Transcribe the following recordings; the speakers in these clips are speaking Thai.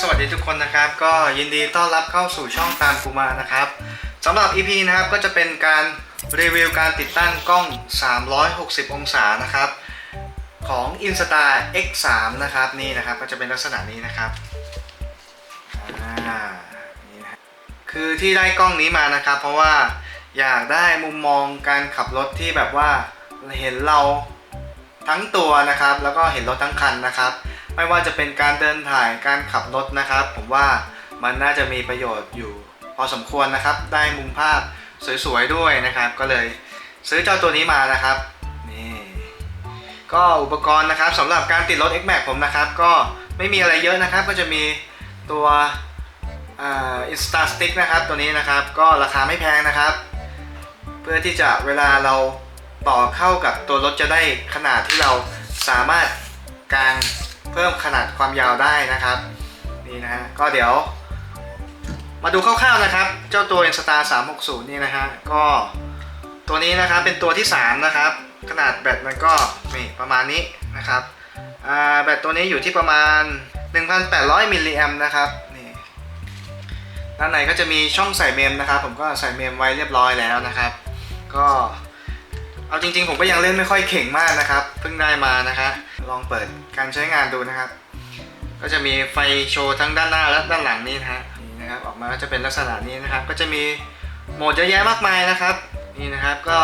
สวัสดีทุกคนนะครับ ก็ยินดีต้อนรับเข้าสู่ช่องตามกูมานะครับสำหรับ EP นะครับก็จะเป็นการรีวิวการติดตั้งกล้อง 360 องศานะครับ ของ Insta X3 นะครับนี่นะครับก็จะเป็นลักษณะนี้นะครับนี่นะคือที่ได้กล้องนี้มานะครับ เพราะว่าอยากได้มุมมองการขับรถที่แบบว่าเห็นเราทั้งตัวนะครับ แล้วก็เห็นรถทั้งคันนะครับ ไม่ว่าจะเป็นการเดินถ่ายการขับรถนะครับ ผมว่ามันน่าจะมีประโยชน์อยู่พอสมควรนะครับ ได้มุมภาพสวยๆด้วยนะครับ ก็เลยซื้อเจ้าตัวนี้มานะครับนี่ก็อุปกรณ์นะครับสำหรับการติดรถ X Max ผมนะครับ ก็ไม่มีอะไรเยอะนะครับ ก็จะมีตัวอ่า Insta Stick นะครับตัวนี้นะครับ ก็ราคาไม่แพงนะครับ เพื่อที่จะเวลาเราต่อเข้ากับตัวรถจะได้ขนาดที่เราสามารถกาง เพิ่มขนาดความยาวได้นะครับนี่นะฮะก็เดี๋ยว มาดูคร่าวๆนะครับ เจ้าตัว Instar 360 นี่นะฮะก็ตัวนี้นะครับเป็นตัวที่ 3 นะครับ ขนาดแบตมันก็นี่ประมาณนี้นะครับแบตตัวนี้อยู่ที่ประมาณ 1,800 มิลลิแอมนะครับนี่ด้านในก็จะมีช่องใส่เมมนะครับ ผมก็ใส่เมมไว้เรียบร้อยแล้วนะครับ ก็ เอาจริงๆ ผมก็ยังเล่นไม่ค่อยเข่งมากนะครับ เพิ่งได้มานะคะ ลองเปิดการใช้งานดูนะครับ ก็จะมีไฟโชว์ทั้งด้านหน้าและด้านหลังนี่นะฮะนี่นะครับออกมาก็จะเป็นลักษณะนี้นะครับ ก็จะมีโหมดเยอะแยะมากมายนะครับนี่นะครับก็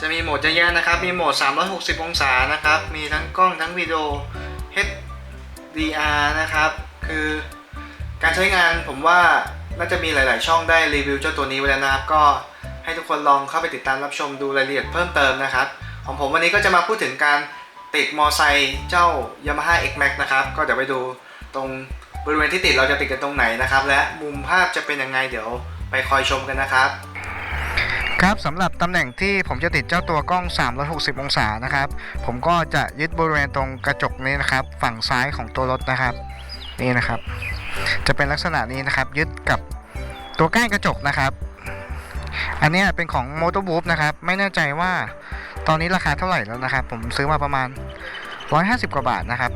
จะมีโหมดเยอะแยะนะครับ มีโหมด 360 องศานะครับ มีทั้งกล้องทั้งวิดีโอ HDR นะครับ คือการใช้งานผมว่าน่าจะมีหลาย ๆ ช่องได้รีวิวเจ้าตัวนี้ไว้แล้วนะครับ ก็ ให้ทุกคนลองเข้าไปติดตามรับชมดูรายละเอียดเพิ่มเติมนะครับ ของผมวันนี้ก็จะมาพูดถึงการติดมอไซค์เจ้า Yamaha X Max นะครับ ก็เดี๋ยวไปดูตรงบริเวณที่ติดเราจะติดกันตรงไหนนะครับ และมุมภาพจะเป็นยังไงเดี๋ยวไปคอยชมกันนะครับ ครับสำหรับตำแหน่งที่ผมจะติดเจ้าตัวกล้อง 360 องศานะครับ ผมก็จะยึดบริเวณตรงกระจกนี้นะครับ ฝั่งซ้ายของตัวรถนะครับ นี่นะครับ จะเป็นลักษณะนี้นะครับ ยึดกับตัวก้านกระจกนะครับ อันนี้เป็นของ m o t o w o o นะครับ ไม่แน่ใจว่าตอนนี้ราคาเท่าไหร่แล้วนะครับ ผมซื้อมาประมาณ 150 กว่าบาทนะครับ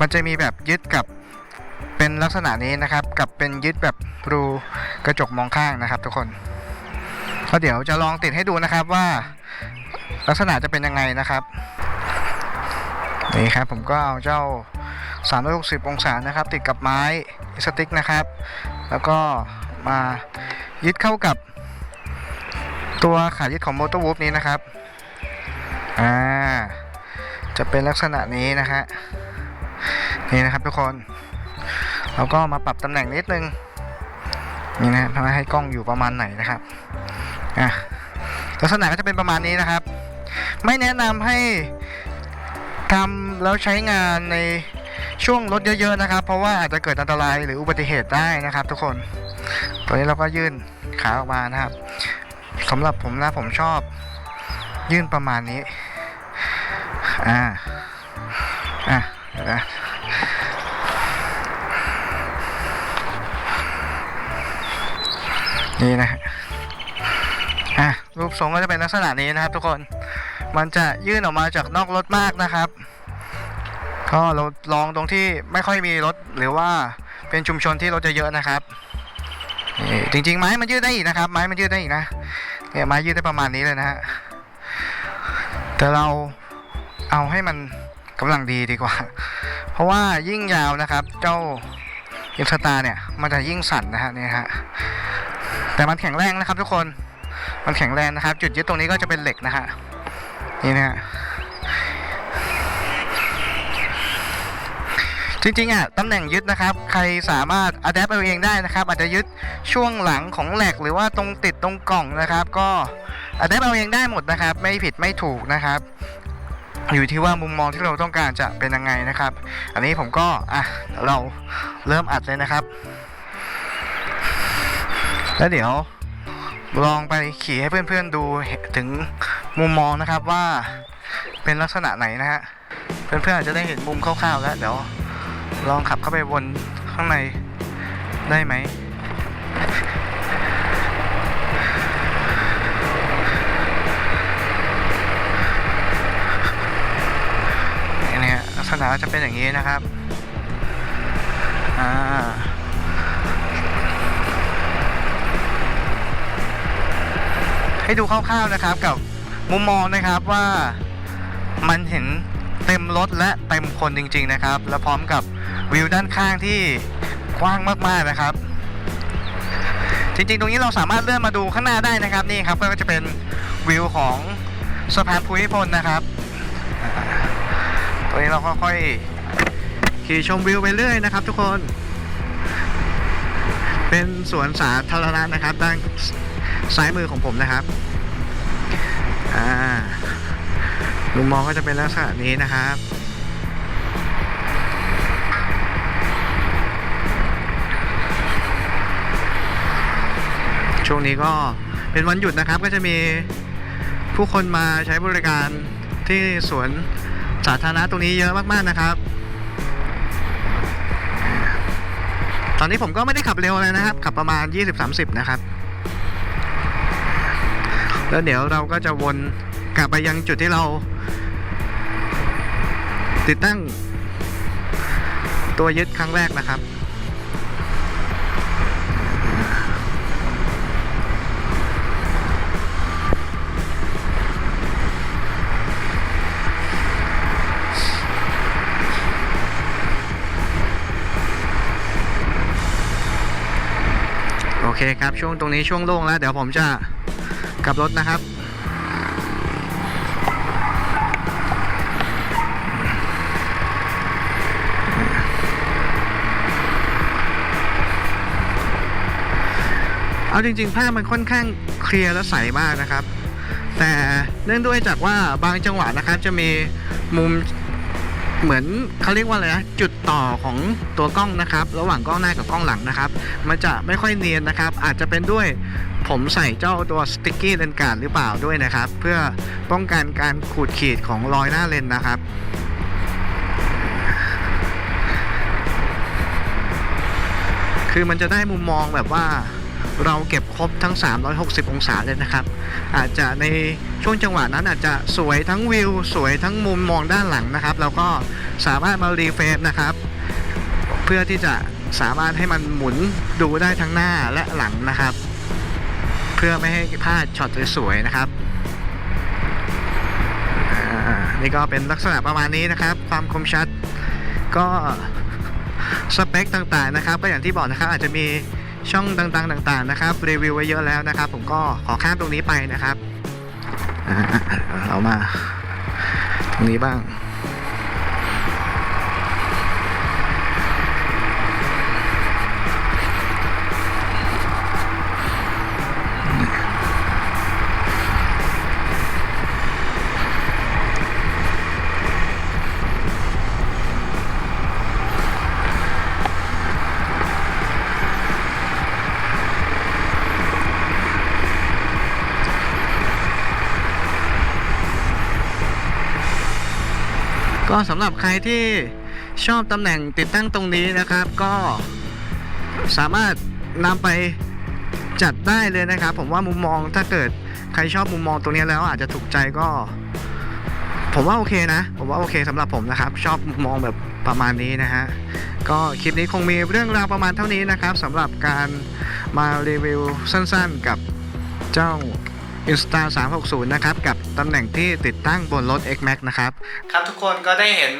มันจะมีแบบยึดกับเป็นลักษณะนี้นะครับ กับเป็นยึดแบบรูกระจกมองข้างนะครับ ทุกคนก็เดี๋ยวจะลองติดให้ดูนะครับว่าลักษณะจะเป็นยังไงนะครับนี่ครับผมก็เอาเจ้า 360 องศานะครับ ติดกับไม้สติ๊กนะครับ แล้วก็มา ยึดเข้ากับตัวขายึดของ Motor Wolf นี้นะครับ อ่า จะเป็นลักษณะนี้นะฮะ นี่นะครับทุกคน เราก็มาปรับตำแหน่งนิดนึง นี่นะทำให้กล้องอยู่ประมาณไหนนะครับ อะ ลักษณะก็จะเป็นประมาณนี้นะครับ ไม่แนะนำให้ทำแล้วใช้งานในช่วงรถเยอะๆนะครับ เพราะว่าอาจจะเกิดอันตรายหรืออุบัติเหตุได้นะครับทุกคน ตัวนี้เราก็ยื่นขาออกมานะครับสำหรับผมนะผมชอบ ยื่นประมาณนี้ อ่า อะเดี๋ยวนะนี่นะฮะอะรูปทรงก็จะเป็นลักษณะนี้นะครับ ทุกคน มันจะยื่นออกมาจากนอกรถมากนะครับก็เราลองตรงที่ไม่ค่อยมีรถหรือว่าเป็นชุมชนที่รถจะเยอะนะครับ จริงๆไม้มันยืดได้อีกนะครับ ไม้มันยืดได้อีกนะเนี่ยไม้ยืดได้ประมาณนี้เลยนะฮะแต่เราเอาให้มันกำลังดีดีกว่า เพราะว่ายิ่งยาวนะครับ เจ้าอินสตาเนี่ยมันจะยิ่งสั่นนะฮะนี่ฮะแต่มันแข็งแรงนะครับทุกคนมันแข็งแรงนะครับ จุดยึดตรงนี้ก็จะเป็นเหล็กนะฮะนี่นะฮะ จริงๆอะตำแหน่งยึดนะครับ ใครสามารถอัดแอปเอาเองได้นะครับ อาจจะยึดช่วงหลังของแหลกหรือว่าตรงติดตรงกล่องนะครับ ก็อัดแอปเอาเองได้หมดนะครับ ไม่ผิดไม่ถูกนะครับ อยู่ที่ว่ามุมมองที่เราต้องการจะเป็นยังไงนะครับ อันนี้ผมก็อะเราเริ่มอัดเลยนะครับ แล้วเดี๋ยวลองไปขี่ให้เพื่อนๆดูถึงมุมมองนะครับว่าเป็นลักษณะไหนนะฮะเพื่อนๆอาจจะได้เห็นมุมคร่าวๆแล้วเดี๋ยว ลองขับเข้าไปวนข้างในได้ไหมนี่เนี่ยลักษณะจะเป็นอย่างนี้นะครับ อ่าให้ดูคร่าวๆนะครับกับมุมมองนะครับว่ามันเห็นเต็มรถและเต็มคนจริง ๆนะครับ และพร้อมกับ วิวด้านข้างที่กว้างมากๆนะครับ จริงๆ ตรงนี้เราสามารถเลื่อนมาดูข้างหน้าได้นะครับนี่ครับก็จะเป็นวิวของสะพานภูมิพลนะครับตรงนี้เราค่อยๆขี่ชมวิวไปเรื่อยนะครับ ทุกคน เป็นสวนสาธารณะนะครับด้านซ้ายมือของผมนะครับอ่ามุมมองก็จะเป็นลักษณะนี้นะครับ ช่วงนี้ก็เป็นวันหยุดนะครับ ก็จะมีผู้คนมาใช้บริการที่สวนสาธารณะตรงนี้เยอะมากๆนะครับ ตอนนี้ผมก็ไม่ได้ขับเร็วเลยนะครับ ขับประมาณ 20-30 นะครับ แล้วเดี๋ยวเราก็จะวนกลับไปยังจุดที่เรา ติดตั้งตัวยึดครั้งแรกนะครับ เคครับ ช่วงตรงนี้ช่วงโล่งแล้ว เดี๋ยวผมจะกลับรถนะครับ เอาจริงๆภาพมันค่อนข้างเคลียร์และใสมากนะครับ แต่เนื่องด้วยจากว่าบางจังหวะนะครับจะมีมุม เหมือนเขาเรียกว่าอะไรนะจุดต่อของตัวกล้องนะครับ ระหว่างกล้องหน้ากับกล้องหลังนะครับ มันจะไม่ค่อยเนียนนะครับ อาจจะเป็นด้วยผมใส่เจ้าตัวสติ๊กกี้เลนการ์ดหรือเปล่าด้วยนะครับ เพื่อป้องกันการขูดขีดของรอยหน้าเลนนะครับคือมันจะได้มุมมองแบบว่า เราเก็บครบทั้ง 360 องศาเลยนะครับ อาจจะในช่วงจังหวะนั้นอาจจะสวยทั้งวิว สวยทั้งมุมมองด้านหลังนะครับแล้วก็สามารถมารีเฟรมนะครับ เพื่อที่จะสามารถให้มันหมุนดูได้ทั้งหน้าและหลังนะครับ เพื่อไม่ให้พลาดช็อตสวยๆนะครับนี่ก็เป็นลักษณะประมาณนี้นะครับ ความคมชัดก็สเปคต่างๆนะครับ ก็อย่างที่บอกนะครับอาจจะมี ช่องต่างๆต่าง ๆ นะครับ รีวิวไว้เยอะแล้วนะครับ ผมก็ขอข้ามตรงนี้ไปนะครับ เรามา ตรงนี้บ้าง ก็สำหรับใครที่ชอบตำแหน่งติดตั้งตรงนี้นะครับ ก็สามารถนำไปจัดได้เลยนะครับ ผมว่ามุมมองถ้าเกิดใครชอบมุมมองตรงนี้แล้วอาจจะถูกใจก็ ผมว่าโอเคนะ ผมว่าโอเคสำหรับผมนะครับ ชอบมุมมองแบบประมาณนี้นะฮะก็คลิปนี้คงมีเรื่องราวประมาณเท่านี้นะครับสำหรับการมารีวิวสั้นๆกับเจ้า Insta 360 นะครับ กับตำแหน่งที่ติดตั้งบนรถ X Max นะครับ ครับทุกคนก็ได้เห็น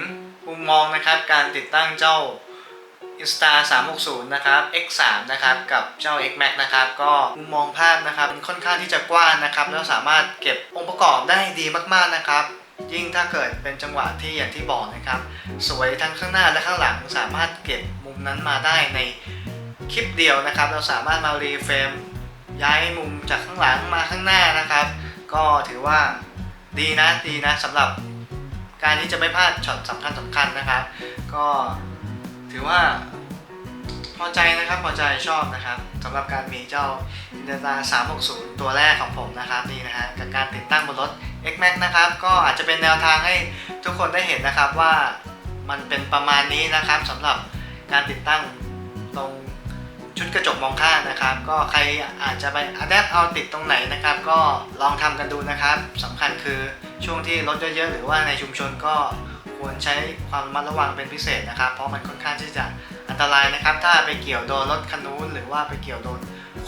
มุมมองนะครับการติดตั้งเจ้า Insta 360 นะครับ X3 นะครับ กับเจ้า X Max นะครับ ก็มุมมองภาพนะครับค่อนข้างที่จะกว้างนะครับ แล้วสามารถเก็บองค์ประกอบได้ดีมากๆนะครับ ยิ่งถ้าเกิดเป็นจังหวะที่อย่างที่บอกนะครับ สวยทั้งข้างหน้าและข้างหลังสามารถเก็บมุมนั้นมาได้ในคลิปเดียวนะครับ เราสามารถมารีเฟรม ย้ายมุมจากข้างหลังมาข้างหน้านะครับ ก็ถือว่าดีนะดีนะสำหรับการที่จะไม่พลาดช็อตสำคัญสำคัญนะครับ ก็ถือว่าพอใจนะครับพอใจชอบนะครับสำหรับการมีเจ้า i n t a 360 ตัวแรกของผมนะครับนี่นะฮะกับการติดตั้งบนรถ X Max นะครับก็อาจจะเป็นแนวทางให้ทุกคนได้เห็นนะครับว่ามันเป็นประมาณนี้นะครับสำหรับการติดตั้งตรง ชุดกระจกมองข้างนะครับ ก็ใครอาจจะไปอัดแอปเอาติดตรงไหนนะครับ ก็ลองทำกันดูนะครับสำคัญคือช่วงที่รถเยอะๆหรือว่าในชุมชนก็ควรใช้ความระมัดระวังเป็นพิเศษนะครับ เพราะมันค่อนข้างที่จะอันตรายนะครับ ถ้าไปเกี่ยวโดนรถคันนู้นหรือว่าไปเกี่ยวโดน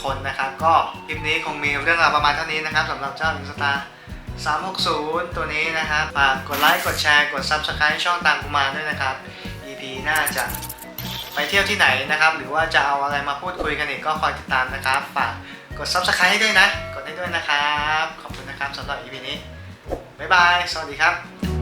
คนนะครับ ก็คลิปนี้คงมีเรื่องราวประมาณเท่านี้นะครับสำหรับเจ้าอินสตา360 ตัวนี้นะครับฝากกดไลค์ กดแชร์ กด Subscribe ช่องตามกุมารด้วยนะครับ EP น่าจะ ไปเที่ยวที่ไหนนะครับ หรือว่าจะเอาอะไรมาพูดคุยกันอีกก็คอยติดตามนะครับ ฝากกด Subscribe ให้ด้วยนะ กดให้ด้วยนะครับ ขอบคุณนะครับสำหรับ EP นี้ บ๊ายบาย สวัสดีครับ